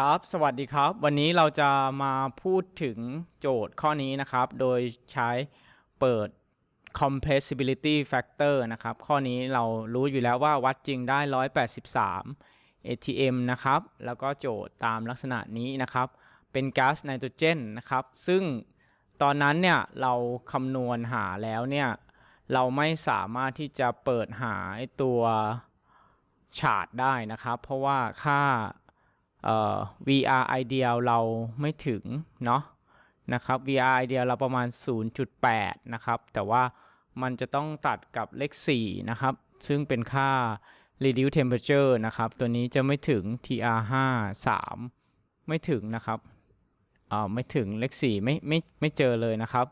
ครับ สวัสดีครับ วันนี้เราจะมาพูดถึงโจทย์ข้อนี้นะครับ โดยใช้เปิด compressibility factor นะครับ ข้อนี้เรารู้อยู่แล้วว่าวัดจริงได้ 183 atm นะครับ แล้วก็โจทย์ตามลักษณะนี้นะครับ เป็นก๊าซไนโตรเจนนะครับ ซึ่งตอนนั้นเนี่ยเราคำนวณหาแล้วเนี่ย เราไม่สามารถที่จะเปิดหาตัวฉาดได้นะครับ เพราะว่าค่า VR ideal เราไม่ถึงเนาะนะครับ VR ideal เราประมาณ 0.8 นะครับ แต่ว่ามันจะต้องตัดกับเลข 4 นะครับ ซึ่งเป็นค่า reduce temperature นะครับ ตัวนี้จะไม่ถึง TR 5 3ไม่ถึงนะครับเอ่อไม่ถึงเลข 4 ไม่ไม่ไม่เจอเลยนะครับ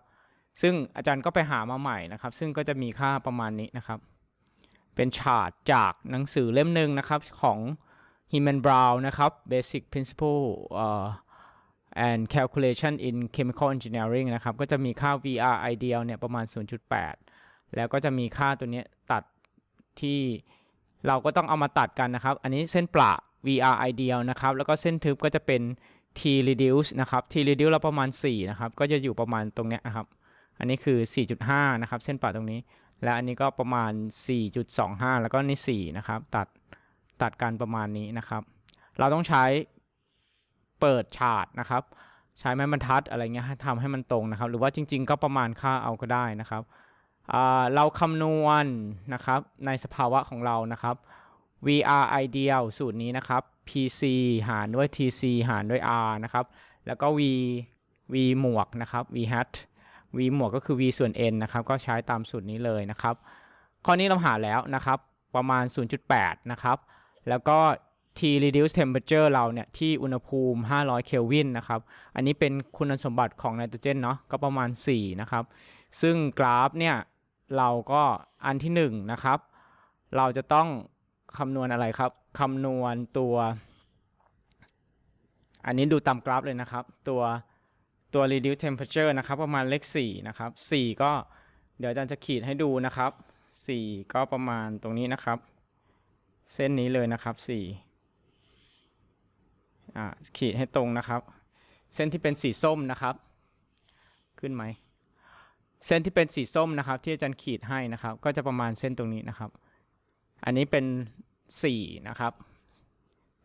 ซึ่งอาจารย์ก็ไปหามาใหม่นะครับ ซึ่งก็จะมีค่าประมาณนี้นะครับ เป็นชาร์ตจากหนังสือเล่มหนึ่งนะครับของ Heman Brown นะครับ Basic Principle uh, and Calculation in Chemical Engineering นะครับ ก็จะมีค่า VR ideal เนี่ยประมาณ 0.8 แล้วก็จะมีค่าตัวนี้ตัดที่เราก็ต้องเอามาตัดกันนะครับ อันนี้เส้นประ VR ideal นะครับ แล้วก็เส้นทึบก็จะเป็น T reduce นะครับ T reduce เราประมาณ 4 นะครับ ก็จะอยู่ประมาณตรงเนี้ยนะครับ อันนี้คือ 4.5 นะครับ เส้นประตรงนี้ และอันนี้ก็ประมาณ 4.25 แล้วก็นี่4นะครับ ตัด ตัดกันประมาณนี้นะครับ เราต้องใช้เปิดฉาดนะครับ ใช้ไม้บรรทัดอะไรเงี้ยทำให้มันตรงนะครับ หรือว่าจริง ๆ ก็ประมาณค่าเอาก็ได้นะครับเราคำนวณนะครับในสภาวะของเรานะครับ VR ideal สูตรนี้นะครับ PC หารด้วย TC หารด้วย R นะครับ แล้วก็ V V หมวกนะครับ V hat V หมวกก็คือ V ส่วน N นะครับ ก็ใช้ตามสูตรนี้เลยนะครับ ข้อนี้เราหาแล้วนะครับ ประมาณ 0.8 นะครับ แล้วก็ T reduce temperature เราเนี่ย ที่อุณหภูมิ 500 เคลวินนะครับ อันนี้เป็นคุณสมบัติของไนโตรเจนเนาะก็ประมาณ 4 นะครับ ซึ่งกราฟเนี่ย เราก็อันที่ 1 นะครับ เราจะต้องคำนวณอะไรครับคำนวณตัว อันนี้ดูตามกราฟเลยนะครับ ตัวตัว reduce temperature นะครับ ประมาณเลข4นะครับ 4 ก็เดี๋ยวอาจารย์จะขีดให้ดูนะครับ 4 ก็ประมาณตรงนี้นะครับ เส้นนี้เลยนะครับ4อ่าขีดให้ตรงนะครับ เส้นที่เป็นสีส้มนะครับ ขึ้นไหมเส้นที่เป็นสีส้มนะครับ ที่อาจารย์ขีดให้นะครับ ก็จะประมาณเส้นตรงนี้นะครับ อันนี้เป็น 4 นะครับ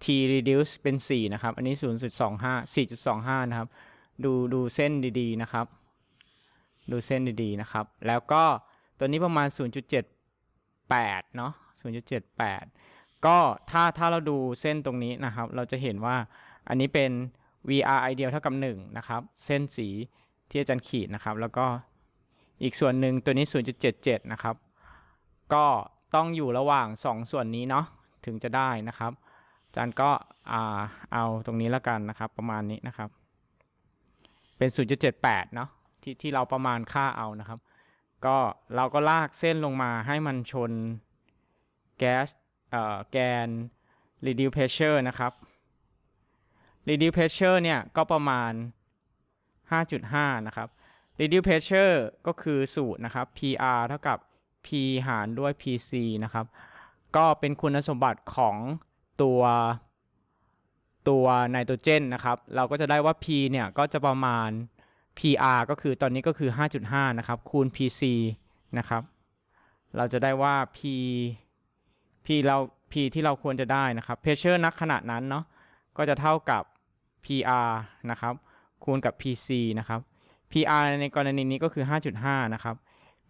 t reduce เป็น 4 นะครับ อันนี้ 0.25 4.25 นะครับ ดูดูเส้นดีๆนะครับ ดูเส้นดีๆนะครับ แล้วก็ตัวนี้ประมาณ 0.78 เนาะ0.78 ก็ถ้าถ้าเราดูเส้นตรงนี้นะครับ เราจะเห็นว่าอันนี้เป็น VR ideal เท่ากับ1นะครับ เส้นสีที่อาจารย์ขีดนะครับ แล้วก็อีกส่วนหนึ่งตัวนี้ 0.77 นะครับ ก็ต้องอยู่ระหว่าง 2 ส่วนนี้เนาะถึงจะได้นะครับอาจารย์ก็เอาตรงนี้แล้วกันนะครับ ประมาณนี้นะครับ เป็น 0.78 เนาะที่ที่เราประมาณค่าเอานะครับ ก็เราก็ลากเส้นลงมาให้มันชนแก๊ส แกน reduce pressure นะครับ reduce pressure เนี่ยก็ประมาณ 5.5 นะครับ reduce pressure ก็คือสูตรนะครับ PR เท่ากับ P หารด้วย PC นะครับ ก็เป็นคุณสมบัติของตัวตัวไนโตรเจนนะครับ เราก็จะได้ว่า P เนี่ยก็จะประมาณ PR ก็คือตอนนี้ก็คือ 5.5 นะครับ คูณ PC นะครับ เราจะได้ว่า P P เรา P ที่เราควรจะได้นะครับ pressure นักขนาดนั้นเนาะก็จะเท่ากับ PR นะครับ คูณกับ PC นะครับ PR ในกรณีนี้ก็คือ 5.5 นะครับ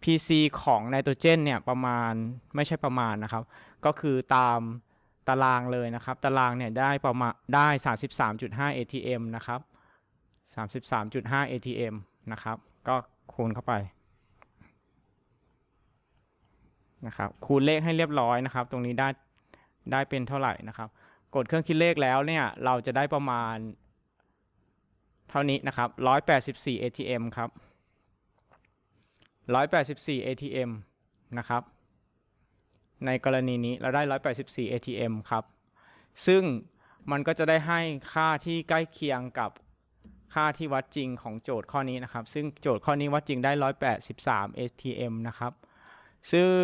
PC ของไนโตรเจนเนี่ยประมาณไม่ใช่ประมาณนะครับ ก็คือตามตารางเลยนะครับ ตารางเนี่ยได้ประมาณได้ 33.5 atm นะครับ 33.5 atm นะครับ ก็คูณเข้าไป นะครับคูณเลขให้เรียบร้อยนะครับ ตรงนี้ได้ได้เป็นเท่าไหร่นะครับ กดเครื่องคิดเลขแล้วเนี่ยเราจะได้ประมาณ เท่านี้นะครับ184 atm ครับ184 atm นะครับ ในกรณีนี้เราได้ 184 atm ครับ ซึ่งมันก็จะได้ให้ค่าที่ใกล้เคียงกับค่าที่วัดจริงของโจทย์ข้อนี้นะครับ ซึ่งโจทย์ข้อนี้วัดจริงได้ 183 atm นะครับ ซึ่ง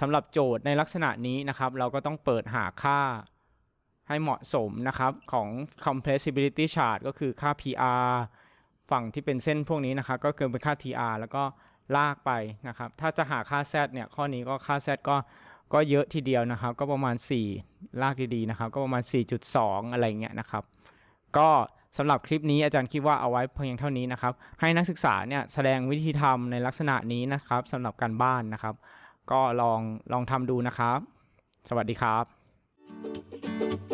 สำหรับโจทย์ในลักษณะนี้นะครับ เราก็ต้องเปิดหาค่าให้เหมาะสมนะครับของ compressibility chart ก็คือค่า PR ฝั่งที่เป็นเส้นพวกนี้นะครับ ก็คือเป็นค่า TR แล้วก็ลากไปนะครับ ถ้าจะหาค่า Z เนี่ย ข้อนี้ก็ค่า Z ก็ก็เยอะทีเดียวนะครับ ก็ประมาณ 4 ลากดีๆนะครับ ก็ประมาณ 4.2 อะไรเงี้ยนะครับ ก็ สำหรับคลิปนี้อาจารย์คิดว่าเอาไว้เพียงเท่านี้นะครับ ให้นักศึกษาเนี่ยแสดงวิธีทำในลักษณะนี้นะครับสำหรับการบ้านนะครับ ก็ลองลองทำดูนะครับ สวัสดีครับ